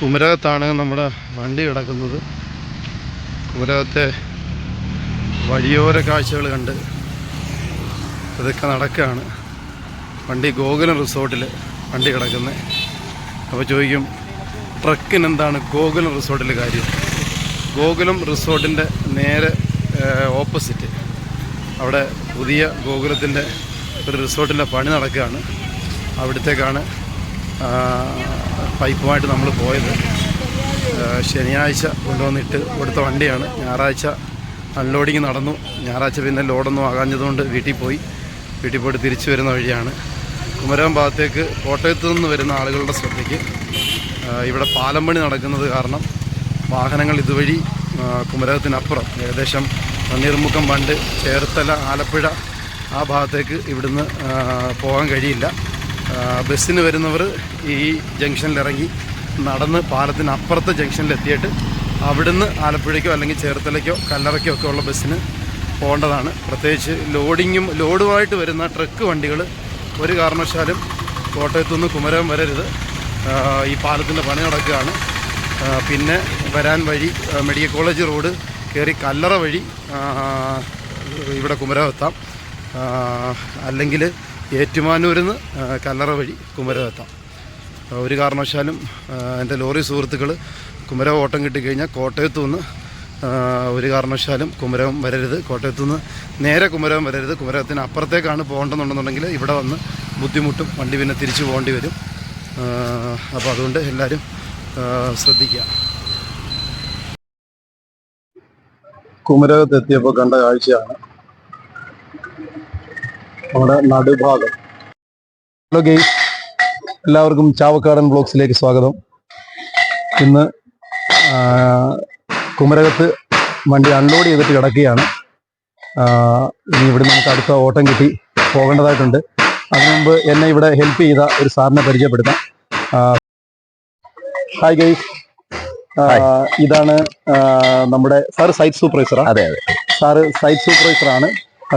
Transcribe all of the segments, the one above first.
കുമരകത്താണ് നമ്മുടെ വണ്ടി കിടക്കുന്നത്. കുമരകത്തെ വഴിയോര കാഴ്ചകൾ കണ്ട് ഇതൊക്കെ നടക്കുകയാണ്. വണ്ടി ഗോകുലം റിസോർട്ടിൽ വണ്ടി കിടക്കുന്നത് അപ്പോൾ ചോദിക്കും ട്രക്കിന് എന്താണ് ഗോകുലം റിസോർട്ടിൽ കാര്യം? ഗോകുലം റിസോർട്ടിന്റെ നേരെ ഓപ്പോസിറ്റ്. അവിടെ പുതിയ ഗോകുലത്തിന്റെ ഒരു റിസോർട്ടിന്റെ പണി നടക്കുകയാണ്. അവിടത്തേക്കാണ് പൈപ്പുമായിട്ട് നമ്മൾ പോയത്. ശനിയാഴ്ച കൊണ്ടുവന്നിട്ട് കൊടുത്ത വണ്ടിയാണ്. ഞായറാഴ്ച അൺലോഡിങ് നടന്നു. ഞായറാഴ്ച പിന്നെ ലോഡൊന്നും ആകാഞ്ഞതുകൊണ്ട് വീട്ടിൽ പോയി. വീട്ടിൽ പോയിട്ട് തിരിച്ചു വരുന്ന വഴിയാണ്. കുമരകം ഭാഗത്തേക്ക് കോട്ടയത്ത് നിന്ന് വരുന്ന ആളുകളുടെ ശ്രദ്ധയ്ക്ക് ഇവിടെ പാലം പണി നടക്കുന്നത് കാരണം വാഹനങ്ങൾ ഇതുവഴി കുമരകത്തിനപ്പുറം ഏകദേശം തണ്ണീർമുക്കം പണ്ട് ചേർത്തല ആലപ്പുഴ ആ ഭാഗത്തേക്ക് ഇവിടുന്ന് പോകാൻ കഴിയില്ല. ബസ്സിന് വരുന്നവർ ഈ ജംഗ്ഷനിൽ ഇറങ്ങി നടന്ന് പാലത്തിന് അപ്പുറത്തെ ജംഗ്ഷനിൽ എത്തിയിട്ട് അവിടുന്ന് ആലപ്പുഴയ്ക്കോ അല്ലെങ്കിൽ ചേർത്തലയ്ക്കോ കല്ലറയ്ക്കോ ഒക്കെ ഉള്ള ബസ്സിന് പോകേണ്ടതാണ്. പ്രത്യേകിച്ച് ലോഡിങ്ങും ലോഡുമായിട്ട് വരുന്ന ട്രക്ക് വണ്ടികൾ ഒരു കാരണവശാലും കോട്ടയത്തു നിന്ന് കുമരകം വരരുത്. ഈ പാലത്തിന്റെ പണി നടക്കുകയാണ്. പിന്നെ വരാൻ വഴി മെഡിക്കൽ കോളേജ് റോഡ് കയറി കല്ലറ വഴി ഇവിടെ കുമരകം എത്താം. അല്ലെങ്കിൽ ഏറ്റുമാനൂരിൽ നിന്ന് കല്ലറ വഴി കുമരകം എത്താം. ഒരു കാരണവശാലും എന്റെ ലോറി സുഹൃത്തുക്കൾ കുമരകം ഓട്ടം കിട്ടിക്കഴിഞ്ഞാൽ കോട്ടയത്തു നിന്ന് ഒരു കാരണവശാലും കുമരകം വരരുത്. കോട്ടയത്തു നിന്ന് നേരെ കുമരകം വരരുത്. കുമരത്തിന് അപ്പുറത്തേക്കാണ് പോകേണ്ടെന്നുണ്ടെന്നുണ്ടെങ്കിൽ ഇവിടെ വന്ന് ബുദ്ധിമുട്ടും വണ്ടി പിന്നെ തിരിച്ചു പോകേണ്ടി വരും. അപ്പോൾ അതുകൊണ്ട് എല്ലാവരും ശ്രദ്ധിക്കുക. കുമരകത്ത് എത്തിയപ്പോൾ കണ്ട കാഴ്ചയാണ് നമ്മുടെ നടുഭാഗം. Hello guys. എല്ലാവർക്കും ചാവക്കാടൻ ബ്ലോഗ്സിലേക്ക് സ്വാഗതം. ഇന്ന് കുമരകത്ത് വണ്ടി അൺലോഡ് ചെയ്തിട്ട് കിടക്കുകയാണ്. ഇനി ഇവിടെ നമുക്ക് അടുത്ത ഓട്ടം കിട്ടി പോകേണ്ടതായിട്ടുണ്ട്. അതിനു മുമ്പ് എന്നെ ഇവിടെ ഹെൽപ്പ് ചെയ്ത ഒരു സാറിനെ പരിചയപ്പെടുത്താം. ഹായ് ഗൈസ് ഇതാണ് നമ്മുടെ സാർ സൈറ്റ് സൂപ്പർവൈസറാണ് അതെ അതെ. സാറ് സൈറ്റ് സൂപ്പർവൈസർ ആണ്.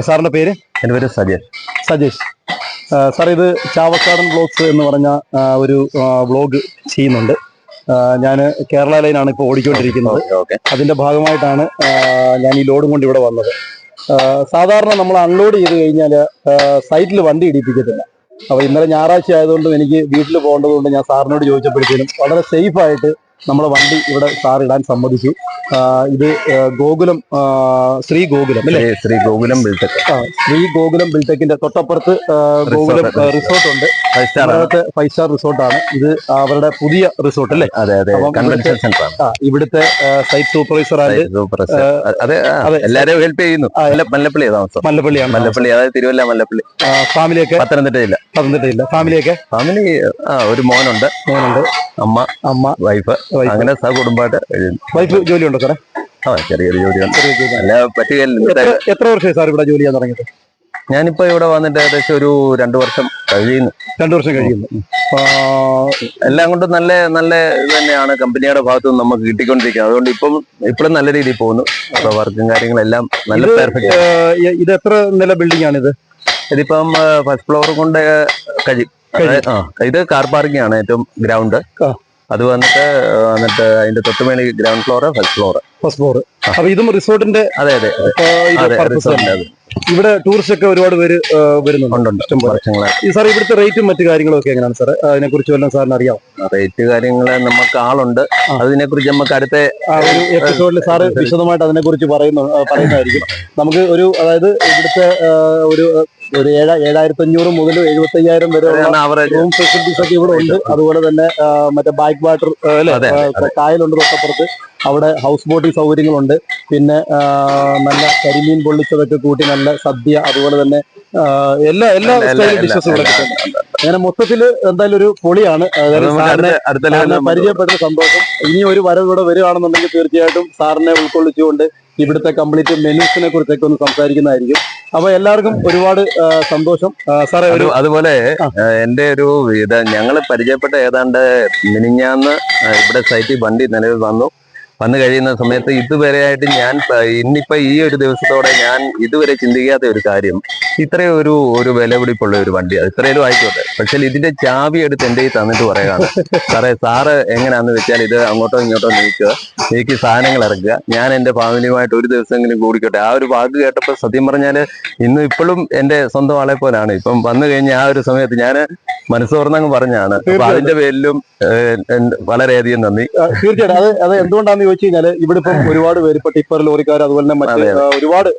സാറിന്റെ പേര്? എന്റെ പേര് സജേഷ്. സജേഷ്. സാർ ഇത് ചാവക്കാടൻ ബ്ലോഗ്സ് എന്ന് പറഞ്ഞ ഒരു വ്ളോഗ് ചെയ്യുന്നുണ്ട്. ഞാൻ കേരള ലൈനാണ് ഇപ്പോൾ ഓടിക്കൊണ്ടിരിക്കുന്നത്. അതിന്റെ അതിന്റെ ഭാഗമായിട്ടാണ് ഞാൻ ഈ ലോഡും കൊണ്ട് ഇവിടെ വന്നത്. സാധാരണ നമ്മൾ അൺലോഡ് ചെയ്ത് കഴിഞ്ഞാൽ സൈറ്റിൽ വണ്ടി ഇടിപ്പിക്കത്തില്ല. അപ്പോൾ ഇന്നലെ ഞായറാഴ്ച ആയതുകൊണ്ടും എനിക്ക് വീട്ടിൽ പോകേണ്ടതുകൊണ്ട് ഞാൻ സാറിനോട് ചോദിച്ചപ്പോഴത്തേനും വളരെ സേഫ് നമ്മുടെ വണ്ടി ഇവിടെ സാർ ഇടാൻ സമ്മതിച്ചു. ഇത് ഗോകുലം ശ്രീ ഗോകുലം അല്ലേ? ശ്രീ- ഗോകുലം ബിൽടെക്. ആ, ശ്രീ ഗോകുലം ബിൽടെക്കിന്റെ തൊട്ടപ്പുറത്ത് ഗോകുലം റിസോർട്ട് ഉണ്ട്. ഫൈവ് സ്റ്റാർ ആണ്. അതിനകത്ത് ഫൈവ് സ്റ്റാർ റിസോർട്ടാണ്. ഇത് അവരുടെ പുതിയ റിസോർട്ട് അല്ലേ? അതെ അതെ. കൺവെൻഷൻ സെന്റർ ആണ്. ഇവിടുത്തെ സൈറ്റ് സൂപ്പർവൈസർ ആണ് അതെ. എല്ലാരെയും ഹെൽപ്പ് ചെയ്യുന്നു. മല്ലപ്പള്ളി മല്ലപ്പള്ളിയാണ്. മല്ലപ്പള്ളി അതായത് തിരുവല്ല മല്ലപ്പള്ളി. ഫാമിലിയൊക്കെ? പത്തനംതിട്ട ജില്ല പത്തനംതിട്ടയില്ല. ഫാമിലിയൊക്കെ? ഫാമിലി ആ ഒരു മോനുണ്ട്. മോനുണ്ട്. അമ്മ അമ്മ. വൈഫ്. അങ്ങനെ സഹകുടുംബമായിട്ട്. വൈഫ് ജോലിയുണ്ടോ സാറേ? ആ ചെറിയൊരു ജോലിയാണ് ചെറിയ ജോലി. അല്ല പറ്റുകയില്ല എത്ര വർഷമായി സാർ ഇവിടെ ജോലി ചെയ്യാൻ തുടങ്ങിയത് ഞാനിപ്പോ ഇവിടെ വന്നിട്ട് ഏകദേശം ഒരു രണ്ടു വർഷം കഴിയുന്നു. രണ്ടു വർഷം കഴിയുന്നു. എല്ലാം കൊണ്ടും നല്ല നല്ല ഇത് തന്നെയാണ്. കമ്പനിയുടെ ഭാഗത്തു നിന്ന് നമുക്ക് കിട്ടിക്കൊണ്ടിരിക്കുന്നത്. അതുകൊണ്ട് ഇപ്പം ഇപ്പോഴും നല്ല രീതിയിൽ പോകുന്നു. അപ്പൊ വർക്കും കാര്യങ്ങളെല്ലാം നല്ല പെർഫെക്റ്റ് ഇത് എത്ര നില ബിൽഡിംഗ് ആണ് ഇത് ഇതിപ്പം ഫസ്റ്റ് ഫ്ലോർ കൊണ്ട് കഴിയും. ഇത് കാർ പാർക്കിംഗ് ആണ് ഏറ്റവും ഗ്രൗണ്ട്. അത് വന്നിട്ട് വന്നിട്ട് അതിന്റെ തൊട്ടുമേലെ ground floor first floor first floor അപ്പൊ ഇതും റിസോർട്ടിന്റെ അതെ അതെ. ഇവിടെ ടൂറിസ്റ്റ് ഒക്കെ ഒരുപാട് പേര് വരുന്നുണ്ട്. സാർ ഇവിടുത്തെ റേറ്റും മറ്റു കാര്യങ്ങളും ഒക്കെ എങ്ങനെയാണ് സാർ അതിനെ കുറിച്ച് വല്ലതും സാറിന് അറിയാം റേറ്റ് കാര്യങ്ങൾ നമുക്ക് ആളുണ്ട്. അതിനെ കുറിച്ച് നമുക്ക് അടുത്ത ഒരു എപ്പിസോഡിൽ സാറ് വിശദമായിട്ട് അതിനെ കുറിച്ച് പറയുന്നു പറയുന്നതായിരിക്കും. നമുക്ക് ഒരു അതായത് ഇവിടുത്തെ ഒരു ഒരു ഏഴ ഏഴായിരത്തി അഞ്ഞൂറ് മുതൽ എഴുപത്തി അയ്യായിരം വരെ റൂം ഫെസിലിറ്റീസ് ഒക്കെ ഇവിടെ ഉണ്ട്. അതുപോലെ തന്നെ മറ്റേ ബാക്ക് വാട്ടർ കായലുണ്ട് തൊട്ടപ്പുറത്ത്. അവിടെ ഹൗസ് ബോട്ടിംഗ് സൗകര്യങ്ങളുണ്ട്. പിന്നെ നല്ല കരിമീൻ പൊള്ളിച്ചതൊക്കെ കൂട്ടി നല്ല സദ്യ അതുപോലെ തന്നെ എല്ലാ എല്ലാ സ്റ്റൈൽ ഡിഷസും ഇവിടെ കിട്ടും അങ്ങനെ മൊത്തത്തിൽ എന്തായാലും ഒരു പൊളിയാണ്. പരിചയപ്പെട്ട സന്തോഷം. ഇനി ഒരു വരവ് ഇവിടെ വരികയാണെന്നുണ്ടെങ്കിൽ തീർച്ചയായിട്ടും സാറിനെ ഉൾക്കൊള്ളിച്ചുകൊണ്ട് ഇവിടുത്തെ കംപ്ലീറ്റ് മെനുസിനെ കുറിച്ചൊക്കെ ഒന്ന് സംസാരിക്കുന്നതായിരിക്കും. അപ്പൊ എല്ലാവർക്കും ഒരുപാട് സന്തോഷം. സാറേ ഒരു അതുപോലെ. എന്റെ ഒരു ഇത് ഞങ്ങൾ പരിചയപ്പെട്ട ഏതാണ്ട് മിനിഞ്ഞാന്ന് ഇവിടെ സൈറ്റിൽ വണ്ടി നിലവിൽ വന്നു. വന്നു കഴിയുന്ന സമയത്ത് ഇതുവരെയായിട്ട് ഞാൻ ഇന്നിപ്പോ ഈ ഒരു ദിവസത്തോടെ ഞാൻ ഇതുവരെ ചിന്തിക്കാത്ത ഒരു കാര്യം. ഇത്രയും ഒരു ഒരു വിലപിടിപ്പുള്ള ഒരു വണ്ടി. അത് ഇത്രയും ആയിക്കോട്ടെ. പക്ഷെ ഇതിന്റെ ചാവി എടുത്ത് എന്റെ ഈ തന്നിട്ട് പറയാണ് സാറേ സാറ് എങ്ങനെയാന്ന് വെച്ചാൽ ഇത് അങ്ങോട്ടോ ഇങ്ങോട്ടോ നീക്കുക. നീക്കി സാധനങ്ങൾ ഇറക്കുക. ഞാൻ എന്റെ ഫാമിലിയുമായിട്ട് ഒരു ദിവസമെങ്കിലും കൂടിക്കോട്ടെ. ആ ഒരു വാക്ക് കേട്ടപ്പോൾ സത്യം പറഞ്ഞാൽ ഇന്ന് ഇപ്പോഴും എന്റെ സ്വന്തം ആളെ പോലാണ് ഇപ്പം വന്നു കഴിഞ്ഞ ആ ഒരു സമയത്ത് ഞാൻ മനസ്സോർന്നങ്ങ് പറഞ്ഞാണ്. അപ്പൊ അതിന്റെ പേരിലും വളരെയധികം നന്ദി. തീർച്ചയായിട്ടും. ചോദിച്ചു കഴിഞ്ഞാൽ ഇവിടെ ഇപ്പം ഒരുപാട് പേര് ഇപ്പൊ ടിപ്പർ ലോറിക്കാർ അതുപോലെ തന്നെ മറ്റ് ഒരുപാട്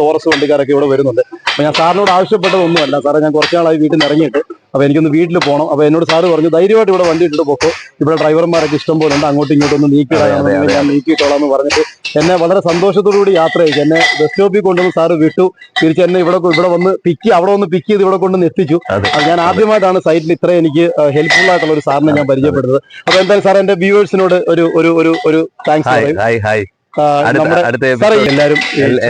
ടോറസ് വണ്ടിക്കാരൊക്കെ ഇവിടെ വരുന്നുണ്ട്. അപ്പൊ ഞാൻ സാറിനോട് ആവശ്യപ്പെട്ടതൊന്നുമല്ല. സാറേ ഞാൻ കുറച്ച് നാളായി വീട്ടിൽ നിന്ന് ഇറങ്ങിയിട്ട് അപ്പൊ എനിക്കൊന്ന് വീട്ടിൽ പോകണം അപ്പൊ എന്നോട് സാറ് പറഞ്ഞു ധൈര്യമായിട്ട് ഇവിടെ വണ്ടി ഇട്ടിട്ട് പോക്കോ. ഇവിടെ ഡ്രൈവർമാരൊക്കെ ഇഷ്ടം പോലെ ഉണ്ട്. അങ്ങോട്ടും ഇങ്ങോട്ടും ഒന്ന് നീക്കിയിടാൻ ഞാൻ നീക്കിയിട്ടോളാം എന്ന് പറഞ്ഞിട്ട് എന്നെ വളരെ സന്തോഷത്തോടു കൂടി യാത്ര ചെയ്തു. എന്നെ ബസ് സ്റ്റോപ്പിൽ കൊണ്ടുവന്ന് സാറ് വിട്ടു. തിരിച്ച് എന്നെ ഇവിടെ ഇവിടെ വന്ന് പിക്ക് അവിടെ വന്ന് പിക്ക് ചെയ്ത് ഇവിടെ കൊണ്ടുവന്ന് എത്തിച്ചു. അത് ഞാൻ ആദ്യമായിട്ടാണ് സൈറ്റിൽ ഇത്ര എനിക്ക് ഹെൽപ്ഫുൾ ആയിട്ടുള്ള ഒരു സാറിനെ ഞാൻ പരിചയപ്പെടുന്നത്. അപ്പൊ എന്തായാലും സാർ എന്റെ വ്യൂവേഴ്സിനോട് ഒരു ഒരു ഒരു താങ്ക്സ് ഹായ് ഹായ് അടുത്ത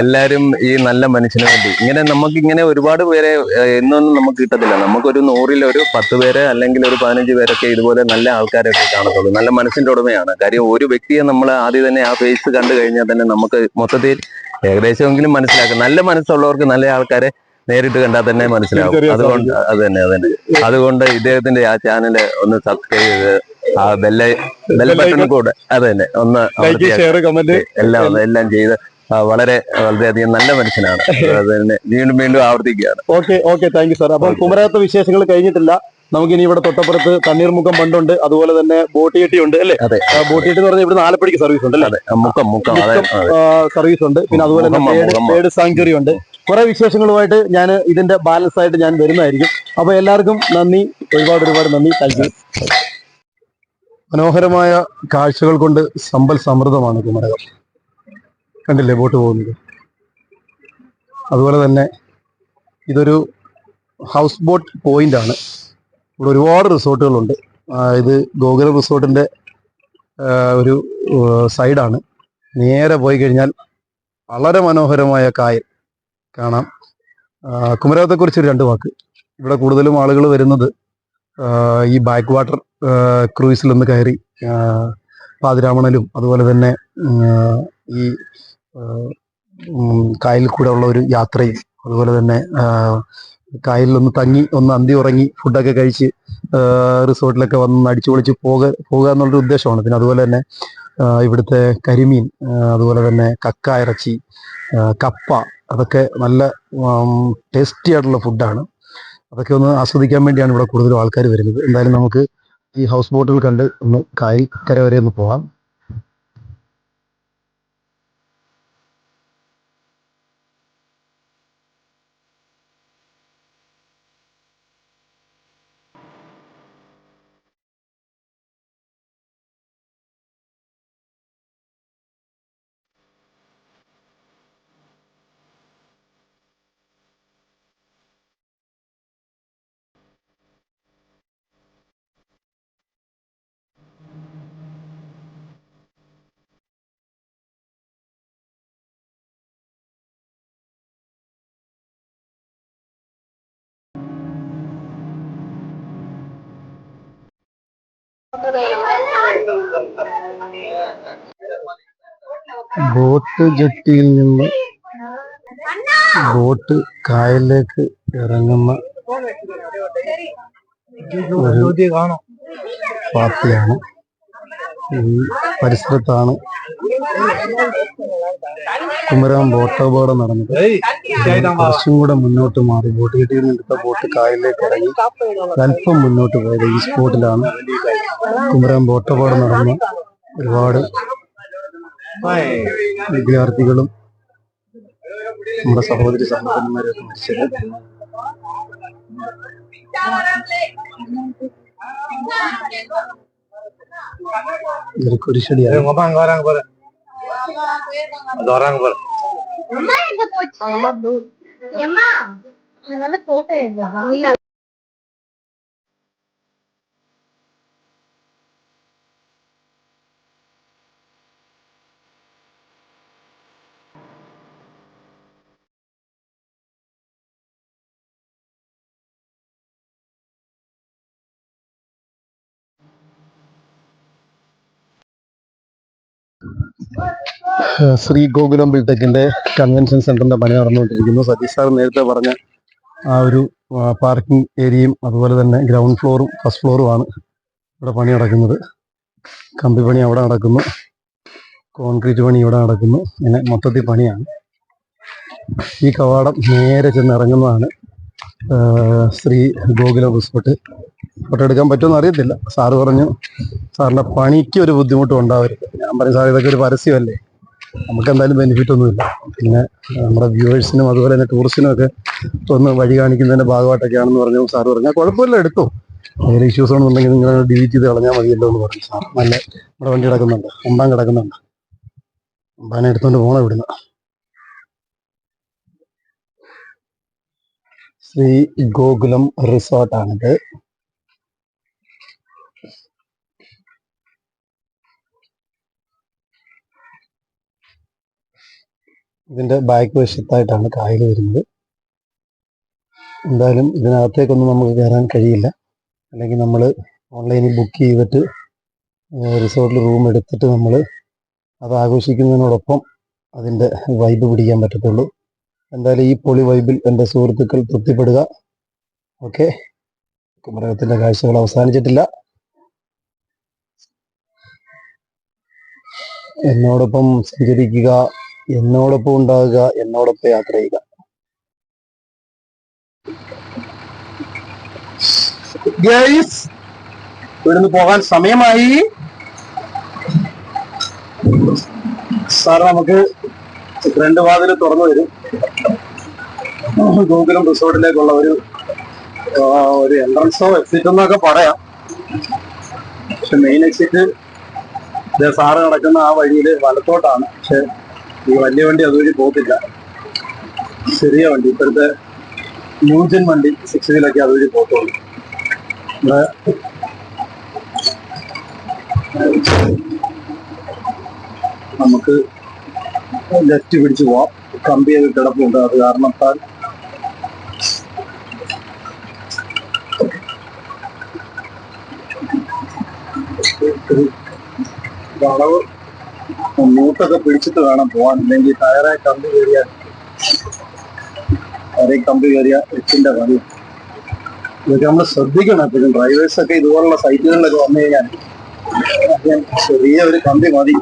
എല്ലാരും ഈ നല്ല മനുഷ്യന് വേണ്ടി. ഇങ്ങനെ നമുക്ക് ഇങ്ങനെ ഒരുപാട് പേരെ എന്നൊന്നും നമുക്ക് കിട്ടത്തില്ല. നമുക്കൊരു നൂറിൽ ഒരു പത്ത് പേര് അല്ലെങ്കിൽ ഒരു പതിനഞ്ച് പേരൊക്കെ ഇതുപോലെ നല്ല ആൾക്കാരൊക്കെ കാണത്തുള്ളൂ. നല്ല മനസ്സിന്റെ ഉടമയാണ്. കാര്യം ഒരു വ്യക്തിയെ നമ്മൾ ആദ്യം തന്നെ ആ ഫേസ് കണ്ടു കഴിഞ്ഞാൽ തന്നെ നമുക്ക് മൊത്തത്തിൽ ഏകദേശമെങ്കിലും മനസ്സിലാക്കാം. നല്ല മനസ്സുള്ളവർക്ക് നല്ല ആൾക്കാരെ നേരിട്ട് കണ്ടാൽ തന്നെ മനസ്സിലാവും. അതുകൊണ്ട് അത് തന്നെ അത് തന്നെ. അതുകൊണ്ട് ഇദ്ദേഹത്തിന്റെ ആ ചാനൽ ഒന്ന് സബ്സ്ക്രൈബ് ചെയ്ത് ആ ബെല്ല ബെൽ ബട്ടൺ കൂടെ അത് തന്നെ ഒന്ന് എല്ലാം എല്ലാം ചെയ്ത് വളരെ വളരെയധികം നല്ല മനുഷ്യനാണ്. അത് തന്നെ വീണ്ടും വീണ്ടും ആവർത്തിക്കുകയാണ്. Okay okay thank you sir അപ്പം കുമരകത്തെ വിശേഷങ്ങൾ കഴിഞ്ഞിട്ടില്ല. നമുക്ക് ഇനി ഇവിടെ തൊട്ടപ്പുറത്ത് തണ്ണീർമുഖം പണ്ടുണ്ട്. അതുപോലെ തന്നെ ബോട്ടിയെട്ടി ഉണ്ട് അല്ലേ? അതെ. ബോട്ടിയെട്ടി എന്ന് പറഞ്ഞാൽ ഇവിടെ നാലപ്പടിക്ക് സർവീസ് ഉണ്ട് അല്ലേ? മുഖം മുഖം. മുക്കം. സർവീസ് ഉണ്ട്. പിന്നെ അതുപോലെ തന്നെ ബേഡ്. ഉണ്ട്. കുറെ വിശേഷങ്ങളുമായിട്ട് ഞാൻ ഇതിന്റെ ബാലൻസ് ആയിട്ട് ഞാൻ വരുന്നതായിരിക്കും. അപ്പൊ എല്ലാവർക്കും നന്ദി. ഒരുപാട് ഒരുപാട് നന്ദി. താങ്ക് മനോഹരമായ കാഴ്ചകൾ കൊണ്ട് സമ്പൽ സമൃദ്ധമാണ് കുമരകം. കണ്ടില്ലേ ബോട്ട് പോകുന്നത്? അതുപോലെ തന്നെ ഇതൊരു ഹൗസ് ബോട്ട് പോയിന്റ് ആണ്. ഇവിടെ ഒരുപാട് റിസോർട്ടുകളുണ്ട്. ഇത് ഗോകുലം റിസോർട്ടിന്റെ ആ, ഒരു സൈഡാണ് നേരെ പോയി കഴിഞ്ഞാൽ വളരെ മനോഹരമായ കായൽ. കാണാം. കുമരകത്തെക്കുറിച്ച് ഒരു രണ്ട് വാക്ക്. ഇവിടെ കൂടുതലും ആളുകൾ വരുന്നത് ഈ ബാക്ക് വാട്ടർ ക്രൂയിസിലൊന്ന് കയറി പാതിരാമണലും അതുപോലെ തന്നെ ഈ കായലിൽ കൂടെ ഉള്ള ഒരു യാത്രയും അതുപോലെ തന്നെ കായലിലൊന്ന് തങ്ങി ഒന്ന് അന്തി ഉറങ്ങി ഫുഡൊക്കെ കഴിച്ച് റിസോർട്ടിലൊക്കെ വന്ന് അടിച്ചു പൊളിച്ച് പോക പോകുക എന്നുള്ളൊരു ഉദ്ദേശമാണ്. പിന്നെ അതുപോലെ തന്നെ ഇവിടുത്തെ കരിമീൻ അതുപോലെ തന്നെ കക്ക ഇറച്ചി കപ്പ അതൊക്കെ നല്ല ടേസ്റ്റി ആയിട്ടുള്ള ഫുഡാണ് അതൊക്കെ ഒന്ന് ആസ്വദിക്കാൻ വേണ്ടിയാണ് ഇവിടെ കൂടുതലും ആൾക്കാർ വരുന്നത്. എന്തായാലും നമുക്ക് ഈ ഹൗസ് ബോട്ടുകൾ കണ്ട് ഒന്ന് കായൽ കര വരെ ഒന്ന് പോവാം. ബോട്ട് ജെട്ടിയിൽ നിന്ന് ബോട്ട് കായലിലേക്ക് ഇറങ്ങുന്ന ഒരു പാർട്ടിയാണ് ഈ പരിസരത്താണ് കുമരകം ബോട്ട് അപകടം നടന്നത്. കുറച്ചും കൂടെ മുന്നോട്ട് മാറി. ബോട്ട് കെട്ടിയിൽ നിന്നെടുത്ത ബോട്ട് കായലിലേക്ക് ഇറങ്ങി. അല്പം മുന്നോട്ട് പോയത് ഈ സ്പോട്ടിലാണ്. കുമരകം ബോട്ട് അപകടം നടന്ന ഒരുപാട് വിദ്യാർത്ഥികളും നമ്മുടെ സഹോദരി സഹോദരന്മാരൊക്കെ മരിച്ചത് ஒரு கொடி செடி. உங்க அம்மா அங்க வராங்க பாரு. அது வராங்க பாரு. அம்மா எங்க போச்சு? அம்மா ശ്രീ ഗോകുലം ബിൽടെക്കിന്റെ കൺവെൻഷൻ സെന്ററിന്റെ പണി നടന്നുകൊണ്ടിരിക്കുന്നു. സതീഷ് സാർ നേരത്തെ പറഞ്ഞ ആ ഒരു പാർക്കിംഗ് ഏരിയയും അതുപോലെ തന്നെ ഗ്രൗണ്ട് ഫ്ലോറും ഫസ്റ്റ് ഫ്ലോറുമാണ് ഇവിടെ പണി നടക്കുന്നത്. കമ്പി പണി അവിടെ നടക്കുന്നു. കോൺക്രീറ്റ് പണി ഇവിടെ നടക്കുന്നു. ഇങ്ങനെ മൊത്തത്തിൽ പണിയാണ്. ഈ കവാടം നേരെ ചെന്ന് ഇറങ്ങുന്നതാണ് ശ്രീ ഗോകുല റിസോർട്ട് ഫോട്ടോ എടുക്കാൻ പറ്റുമെന്ന് അറിയത്തില്ല. സാറ് പറഞ്ഞു സാറിന്റെ പണിക്ക് ഒരു ബുദ്ധിമുട്ടും ഉണ്ടാവരുത്. ഞാൻ പറഞ്ഞു സാർ ഇതൊക്കെ ഒരു പരസ്യമല്ലേ? നമുക്ക് എന്തായാലും ബെനിഫിറ്റ് ഒന്നുമില്ല. പിന്നെ നമ്മുടെ വ്യൂവേഴ്സിനും അതുപോലെ തന്നെ ടൂറിസ്റ്റിനും ഒക്കെ ഒന്ന് വഴി കാണിക്കുന്നതിന്റെ ഭാഗമായിട്ടൊക്കെയാണെന്ന് പറഞ്ഞു. സാർ പറഞ്ഞാൽ കുഴപ്പമില്ല എടുത്തോ. വേറെ ഇഷ്യൂസ് ആണെന്നുണ്ടെങ്കിൽ നിങ്ങൾ ഡിലീറ്റ് ചെയ്ത് കളഞ്ഞാൽ മതിയല്ലോ എന്ന് പറഞ്ഞു. സാർ നല്ല നമ്മുടെ വണ്ടി കിടക്കുന്നുണ്ട് ഒമ്പാൻ കിടക്കുന്നുണ്ട്. ഒമ്പാനെ എടുത്തോണ്ട് പോകണം ഇവിടുന്ന്. ശ്രീ ഗോകുലം റിസോർട്ടാണിത്. ഇതിന്റെ ബാക്ക് വശത്തായിട്ടാണ് കായൽ വരുന്നത്. എന്തായാലും ഇതിനകത്തേക്കൊന്നും നമുക്ക് കയറാൻ കഴിയില്ല. അല്ലെങ്കിൽ നമ്മൾ ഓൺലൈനിൽ ബുക്ക് ചെയ്തിട്ട് റിസോർട്ടിൽ റൂം എടുത്തിട്ട് നമ്മൾ അത് ആഘോഷിക്കുന്നതിനോടൊപ്പം അതിന്റെ വൈബ് പിടിക്കാൻ പറ്റത്തുള്ളൂ. എന്തായാലും ഈ പൊളി വൈബിൽ എന്റെ സുഹൃത്തുക്കൾ തൃപ്തിപ്പെടുക. ഓക്കെ കുമരകത്തിന്റെ കാഴ്ചകൾ അവസാനിച്ചിട്ടില്ല. എന്നോടൊപ്പം സഞ്ചരിക്കുക. എന്നോടൊപ്പം ഉണ്ടാകുക എന്നോടൊപ്പം യാത്ര ചെയ്യുക. ഇവിടുന്ന് പോകാൻ സമയമായി. സാർ നമുക്ക് ഫ്രണ്ട് വാതിൽ തുറന്നു വരും ഗോകുലം റിസോർട്ടിലേക്കുള്ള ഒരു ഒരു എൻട്രൻസോ എക്സിറ്റ് എന്നൊക്കെ പറയാം. പക്ഷെ മെയിൻ എക്സിറ്റ് സാറ് നടക്കുന്ന ആ വഴിയിൽ വലത്തോട്ടാണ്. പക്ഷെ ഈ വലിയ വണ്ടി അതുവഴി പോകത്തില്ല. ചെറിയ വണ്ടി ഇപ്പോഴത്തെ ന്യൂജൻ വണ്ടി സിക്സ് വീലൊക്കെ അതുവഴി പോകത്തുള്ളൂ. നമുക്ക് ലെഫ്റ്റ് പിടിച്ച് പോവാം. കമ്പി ചെയ്ത് കിടപ്പുണ്ട് അത് കാരണത്താൽ വളവ് മൂട്ടൊക്കെ പിടിച്ചിട്ട് വേണം പോവാൻ. അല്ലെങ്കിൽ ടയറായി കമ്പി കയറിയാൽ ഒരേ കമ്പി കയറിയ എച്ചിന്റെ പണി. ഇതൊക്കെ നമ്മൾ ശ്രദ്ധിക്കണം എപ്പോഴും. ഡ്രൈവേഴ്സ് ഒക്കെ ഇതുപോലുള്ള സൈറ്റുകളിലൊക്കെ വന്നു കഴിഞ്ഞാൽ ചെറിയ ഒരു കമ്പി മതി.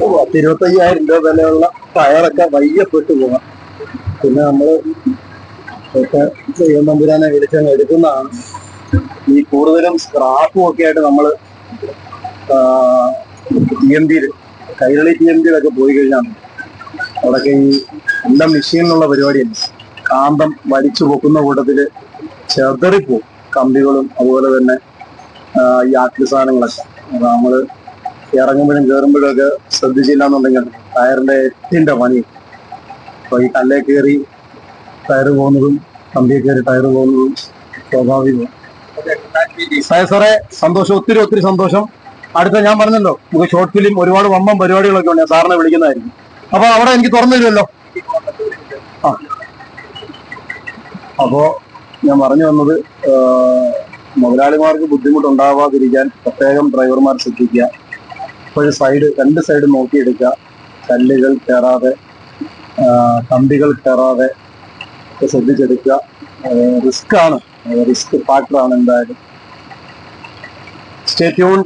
ഓ, പത്ത് ഇരുപത്തയ്യായിരം രൂപ വിലയുള്ള ടയറൊക്കെ വയ്യപ്പെട്ടു പോകാം പിന്നെ നമ്മൾ ഒക്കെ ദൈവം തമ്പുരാനെ വിളിച്ചങ്ങ് എടുക്കുന്നതാണ്. ഈ കൂടുതലും സ്ക്രാപ്പും ഒക്കെ ആയിട്ട് നമ്മൾ E M Kairali T M ഡിയിലൊക്കെ പോയി കഴിഞ്ഞാൽ അവിടെയൊക്കെ ഈ എല്ലാം മെഷീനിലുള്ള പരിപാടിയാണ് കാന്തം വലിച്ചു പൊക്കുന്ന കൂട്ടത്തിൽ ചെതറിപ്പോവും കമ്പികളും അതുപോലെ തന്നെ ഈ ആക്രി സാധനങ്ങളൊക്കെ. നമ്മൾ നമ്മൾ ഇറങ്ങുമ്പോഴും കയറുമ്പോഴും ഒക്കെ ശ്രദ്ധിച്ചില്ല എന്നുണ്ടെങ്കിൽ ടയറിന്റെ എട്ടിന്റെ പണി. അപ്പൊ ഈ കല്ലേ കയറി ടയർ പോകുന്നതും കമ്പിയെ കയറി ടയർ പോകുന്നതും സ്വാഭാവികം സായ സാറേ സന്തോഷം. ഒത്തിരി ഒത്തിരി സന്തോഷം. അടുത്ത ഞാൻ പറഞ്ഞല്ലോ നമുക്ക് ഷോർട്ട് ഫിലിം ഒരുപാട് വമ്പം പരിപാടികളൊക്കെ ഉണ്ട് സാറിനെ വിളിക്കുന്നതായിരിക്കും. അപ്പൊ അവിടെ എനിക്ക് തുറന്നു തരുമല്ലോ ആ. അപ്പോ ഞാൻ പറഞ്ഞു വന്നത് മുതലാളിമാർക്ക് ബുദ്ധിമുട്ടുണ്ടാവാതിരിക്കാൻ പ്രത്യേകം ഡ്രൈവർമാർ ശ്രദ്ധിക്കുക. ഇപ്പോഴും സൈഡ് രണ്ട് സൈഡ് നോക്കിയെടുക്കുക. കല്ലുകൾ കയറാതെ കമ്പികൾ കയറാതെ ശ്രദ്ധിച്ചെടുക്കുക. റിസ്ക് ആണ്. റിസ്ക് ഫാക്ടറാണ് എന്തായാലും. സ്റ്റേ ട്യൂൺ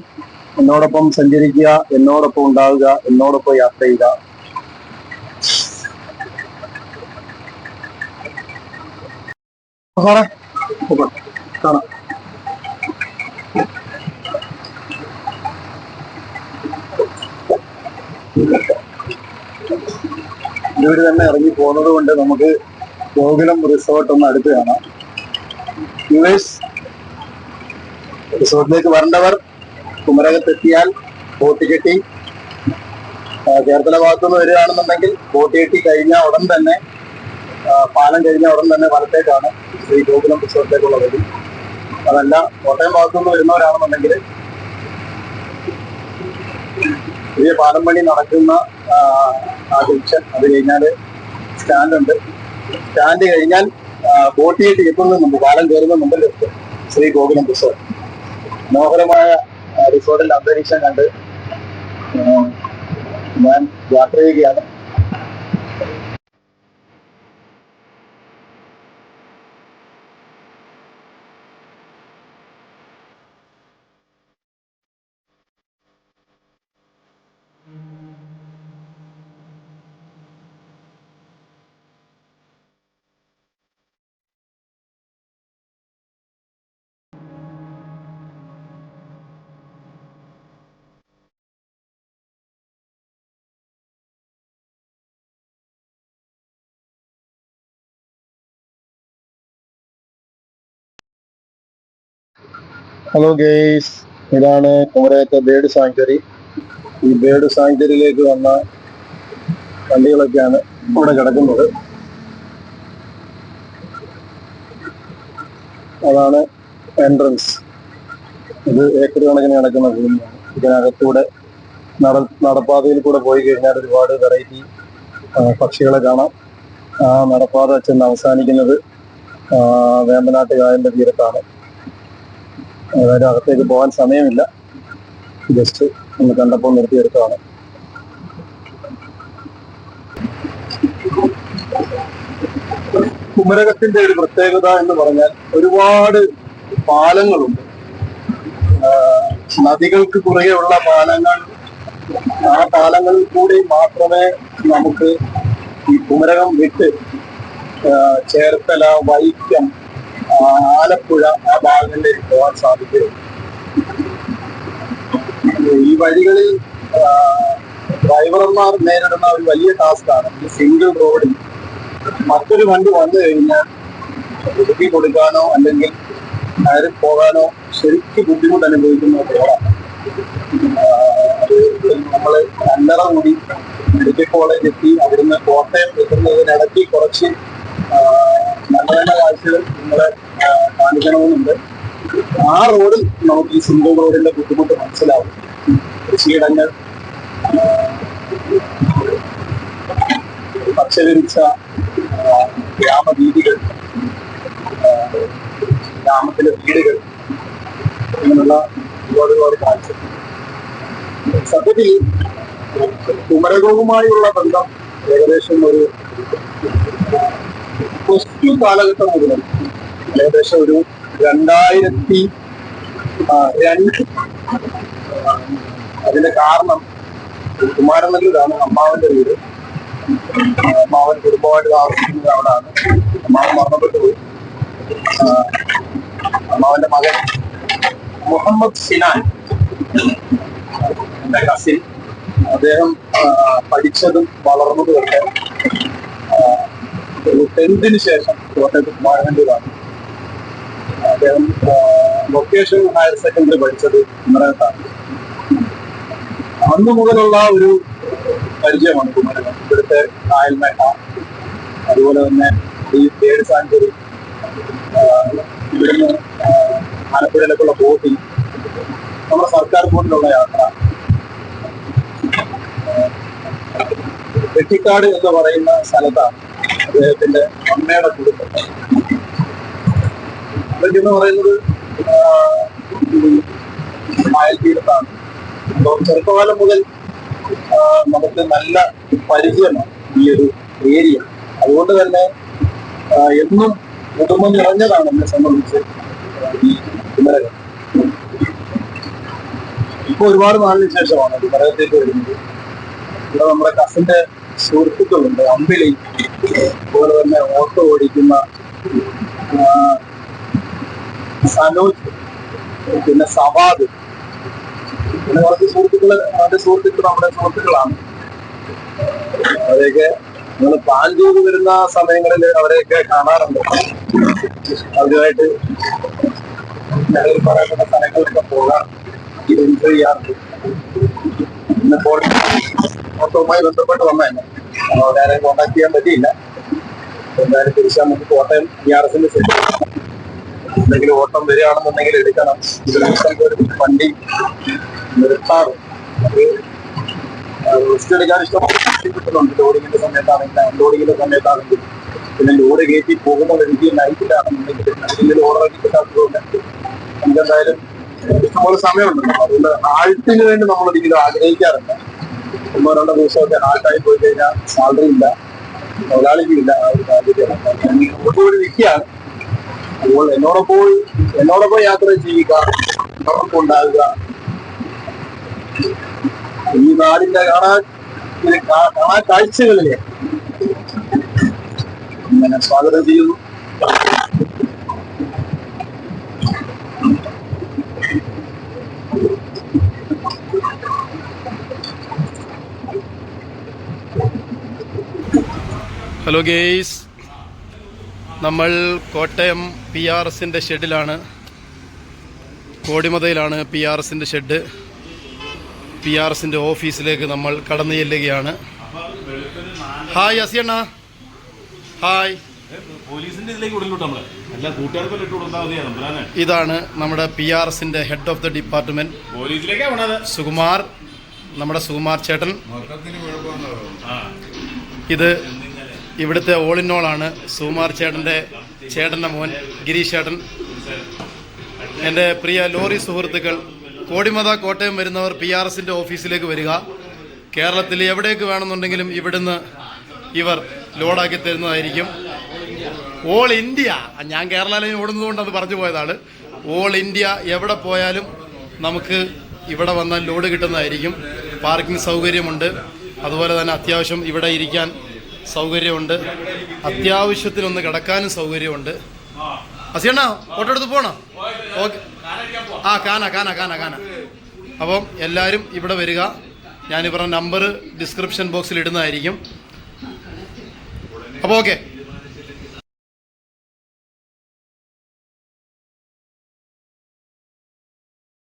എന്നോടൊപ്പം സഞ്ചരിക്കുക എന്നോടൊപ്പം ഉണ്ടാവുക എന്നോടൊപ്പം യാത്ര ചെയ്യുക. കാണാം. ഇവർ തന്നെ ഇറങ്ങി പോകുന്നത് കൊണ്ട് നമുക്ക് ഗോകുലം റിസോർട്ട് ഒന്ന് അടുത്ത് കാണാം. റിസോർട്ടിലേക്ക് വരേണ്ടവർ കുമരകത്തെത്തിയാൽ ബോട്ട് കെട്ടി. ചേർത്തല ഭാഗത്തുനിന്ന് വരികയാണെന്നുണ്ടെങ്കിൽ ബോട്ട് കെട്ടി കഴിഞ്ഞ ഉടൻ തന്നെ പാലം കഴിഞ്ഞ ഉടൻ തന്നെ വലത്തേക്കാണ് ശ്രീ ഗോകുലം പുസ്തകത്തേക്കുള്ള വഴി. അതല്ല കോട്ടയം ഭാഗത്തുനിന്ന് വരുന്നവരാണെന്നുണ്ടെങ്കിൽ പുതിയ പാലം പണി നടക്കുന്ന ആ, ജംഗ്ഷൻ അത് കഴിഞ്ഞാൽ സ്റ്റാൻഡുണ്ട് സ്റ്റാൻഡ് കഴിഞ്ഞാൽ ആ, ബോട്ട് കെട്ടി എത്തുന്നതിന് മുമ്പ് പാലം കയറുന്ന മുമ്പിൽ ശ്രീ ഗോകുലം പുസ്തകം മനോഹരമായ ആ, റിസോർട്ടിന്റെ അന്തരീക്ഷം കണ്ട് ഞാൻ യാത്ര ചെയ്യുകയാണ്. ഹലോ ഗേസ് ഇതാണ് കുമരകത്തെ ബേഡ് സാങ്ക്ചറി ഈ ബേഡ് സാങ്ക്ചറിയിലേക്ക് വന്ന വണ്ടികളൊക്കെയാണ് ഇവിടെ കിടക്കുന്നത്. അതാണ് എൻട്രൻസ് ഇത് ഏക്കർ കണക്കിന് കിടക്കുന്ന ഭൂമിയാണ് ഇതിനകത്തൂടെ നട നടപ്പാതയിൽ കൂടെ പോയി കഴിഞ്ഞാൽ ഒരുപാട് വെറൈറ്റി പക്ഷികളെ കാണാം. ആ നടപ്പാത ചെന്ന് അവസാനിക്കുന്നത് വേമ്പനാട്ട് കായലിന്റെ തീരത്താണ്. അതായത് അകത്തേക്ക് പോകാൻ സമയമില്ല. ജസ്റ്റ് ഒന്ന് കണ്ടപ്പോൾ നിർത്തിയെടുത്തതാണ്. കുമരകത്തിന്റെ ഒരു പ്രത്യേകത എന്ന് പറഞ്ഞാൽ ഒരുപാട് പാലങ്ങളുണ്ട്. നദികൾക്ക് കുറുകെയുള്ള പാലങ്ങൾ ആ പാലങ്ങളിൽ കൂടി മാത്രമേ നമുക്ക് ഈ കുമരകം വിട്ട് ചേർത്തല വൈക്കം ആലപ്പുഴ ആ ഭാഗങ്ങളിലേക്ക് പോകാൻ സാധിക്കുകയുള്ളൂ ഈ വഴികളിൽ ഡ്രൈവർമാർ നേരിടുന്ന ഒരു വലിയ ടാസ്ക്കാണ് ഈ സിംഗിൾ റോഡിൽ മറ്റൊരു വണ്ടി വന്നു കഴിഞ്ഞാൽ ഒതുക്കി കൊടുക്കാനോ അല്ലെങ്കിൽ കയറി പോകാനോ ശരിക്കും ബുദ്ധിമുട്ട് അനുഭവിക്കുന്ന റോഡാണ് നമ്മൾ കല്ലറ കൂടി മെഡിക്കൽ കോളേജ് എത്തി അവിടുന്ന് കോട്ടയം എത്തുന്നതിനിടയ്ക്ക് കുറച്ച് നല്ല നല്ല കാഴ്ചകൾ ആ, കാണിക്കണമെന്നുണ്ട്. ആ റോഡിൽ നമുക്ക് ഈ സിംഗിൾ റോഡിന്റെ ബുദ്ധിമുട്ട് മനസ്സിലാവും. കൃഷിയിടങ്ങൾ ആ, ഗ്രാമവീതികൾ ഗ്രാമത്തിലെ വീടുകൾ അങ്ങനെയുള്ള ഒരുപാട് ഒരുപാട് കാഴ്ച സത്യത്തിൽ കുമരകവുമായുള്ള ബന്ധം ഏകദേശം ഒരു പ്ലസ് ടു കാലഘട്ടം മുതൽ ഏകദേശം ഒരു രണ്ടായിരത്തി രണ്ട്. അതിന്റെ കാരണം കുമാരനല്ലൂരാണ് അമ്മാവന്റെ വീട്. അമ്മാവൻ കുടുംബമായിട്ട് താമസിക്കുന്നത് അവിടാണ് അമ്മാവൻ മരണപ്പെട്ടു പോയി. അമ്മാവന്റെ മകൻ മുഹമ്മദ് സിനാൻ എന്റെ കസിൻ അദ്ദേഹം പഠിച്ചതും വളർന്നതും ഒക്കെ ടെൻത്തിന് ശേഷം കോട്ടയത്ത് കുമാരനല്ലൂരാണ്. അദ്ദേഹം വൊക്കേഷൻ ഹയർ സെക്കൻഡറി പഠിച്ചത് കുമരകത്താണ്. അന്ന് മുതലുള്ള ഒരു പരിചയമാണ് കുമരകം. ഇവിടുത്തെ കായൽമേട്ട അതുപോലെ തന്നെ ഈ തേർഡ് സാഞ്ചുറി. ഇവിടുന്ന് ആലപ്പുഴയിലേക്കുള്ള ബോട്ടിംഗ് നമ്മുടെ സർക്കാർ ബോട്ടിലുള്ള യാത്ര. വെട്ടിക്കാട് എന്ന് പറയുന്ന സ്ഥലത്താണ് അദ്ദേഹത്തിന്റെ അമ്മയുടെ കുടുംബം. ഇതൊക്കെ എന്ന് പറയുന്നത് മായൽ തീരത്താണ് ചെറുപ്പകാലം മുതൽ നമുക്ക് നല്ല പരിചയമാണ് ഈ ഒരു ഏരിയ. അതുകൊണ്ട് തന്നെ എന്നും കുടുംബം നിറഞ്ഞതാണ് എന്നെ സംബന്ധിച്ച് ഈ കുമരകം ഇപ്പൊ ഒരുപാട് നാളിന് ശേഷമാണ് കുമരകത്തേക്ക് വരുന്നത്. ഇവിടെ നമ്മുടെ കസിന്റെ സുഹൃത്തുക്കളുണ്ട് അമ്പിളി. അതുപോലെ തന്നെ ഓട്ടോ ഓടിക്കുന്ന സനോജ് പിന്നെ സവാദ്. പിന്നെ കുറച്ച് സുഹൃത്തുക്കൾ അവന്റെ സുഹൃത്തുക്കൾ നമ്മുടെ സുഹൃത്തുക്കളാണ്. അവരെയൊക്കെ നമ്മൾ പ്ലാൻ ചെയ്ത് വരുന്ന സമയങ്ങളിൽ അവരെയൊക്കെ കാണാറുണ്ട്. അവരുമായിട്ട് ഞങ്ങൾ പറയപ്പെട്ട സ്ഥലങ്ങളിലൊക്കെ പോകാം. എൻജോയ് ചെയ്യാറുണ്ട്. ഇന്നിപ്പോൾ ഓട്ടവുമായി ബന്ധപ്പെട്ട് വന്നതന്നെ അവരെ കോണ്ടാക്ട് ചെയ്യാൻ പറ്റിയില്ല. എന്തായാലും തിരിച്ചാൽ നമുക്ക് കോട്ടയം ബി ആർ എസിന്റെ സെറ്റ് എന്തെങ്കിലും ഓട്ടം വരികയാണെന്നുണ്ടെങ്കിൽ എടുക്കണം. ഒരു വണ്ടി നിർത്താറ് റിസ്ക് എടുക്കാൻ ഇഷ്ടം കിട്ടുന്നുണ്ട്. ലോഡിങ്ങിന്റെ സമയത്താണെങ്കിൽ അൺലോഡിങ്ങിന്റെ സമയത്താണെങ്കിൽ പിന്നെ ലോഡ് കയറ്റി പോകുമ്പോൾ എനിക്ക് നൈറ്റിലാണെന്നുണ്ടെങ്കിൽ നൈറ്റിൽ ഓർഡർ കിട്ടാത്തതുകൊണ്ട് നമുക്കെന്തായാലും ഇഷ്ടംപോലെ സമയമുണ്ടല്ലോ അതുകൊണ്ട് ആഴത്തിന് വേണ്ടി നമ്മൾ ഒരിക്കലും ആഗ്രഹിക്കാറില്ല. ഒന്നോ രണ്ടോ ദിവസമൊക്കെ ആൾക്കായി പോയി കഴിഞ്ഞാൽ സാലറി ഇല്ല തൊഴിലാളിക്കില്ല ആ ഒരു സാഹചര്യം. ഒരു ഒട്ടുകൂടി നിൽക്കുകയാണ് അപ്പോൾ എന്നോടൊപ്പം എന്നോടൊപ്പം യാത്ര ചെയ്യുക ഉണ്ടാകുക. ഈ നാടിന്റെ കാണാൻ കാണാൻ കാഴ്ചകളിലെ അങ്ങനെ സ്വാഗതം ചെയ്യുന്നു. ഹലോ ഗെയ്സ് നമ്മൾ കോട്ടയം പി ആർ എസിന്റെ ഷെഡിലാണ്. കോടിമതയിലാണ് പി ആർ എസിന്റെ ഷെഡ്. പി ആർ എസിന്റെ ഓഫീസിലേക്ക് നമ്മൾ കടന്നു ചെല്ലുകയാണ്. ഹായ് അസിയണ്ണ. ഹായ്. ഇതാണ് നമ്മുടെ പി ആർ എസിന്റെ head of the department Sukumar നമ്മുടെ സുകുമാർ ചേട്ടൻ. ഇത് ഇവിടുത്തെ ഓൾ ഇൻ ഓൾ ആണ്. സുമാർ ചേട്ടന്റെ ചേട്ടന്റെ മോൻ ഗിരീഷ് ചേട്ടൻ. എന്റെ പ്രിയ ലോറി സുഹൃത്തുക്കൾ കോടിമത കോട്ടയം വരുന്നവർ പി ആർ എസിന്റെ ഓഫീസിലേക്ക് വരിക. കേരളത്തിൽ എവിടേക്ക് വേണമെന്നുണ്ടെങ്കിലും ഇവിടുന്ന് ഇവർ ലോഡാക്കി തരുന്നതായിരിക്കും. ഓൾ ഇന്ത്യ ഞാൻ കേരള ലൈൻ ഓടുന്നതുകൊണ്ട് അത് പറഞ്ഞു പോയതാണ്. ഓൾ ഇന്ത്യ എവിടെ പോയാലും നമുക്ക് ഇവിടെ വന്നാൽ ലോഡ് കിട്ടുന്നതായിരിക്കും. പാർക്കിംഗ് സൗകര്യമുണ്ട്. അതുപോലെ തന്നെ അത്യാവശ്യം ഇവിടെ ഇരിക്കാൻ സൗകര്യമുണ്ട്. അത്യാവശ്യത്തിനൊന്ന് കിടക്കാനും സൗകര്യമുണ്ട്. അസിയണ്ണ ഫോട്ടോ എടുത്ത് പോണോ? ഓക്കെ. ആ കാന കാന കാന കാന അപ്പം എല്ലാവരും ഇവിടെ വരിക. പറഞ്ഞ നമ്പർ ഡിസ്ക്രിപ്ഷൻ ബോക്സിൽ ഇടുന്നതായിരിക്കും. അപ്പോൾ ഓക്കെ.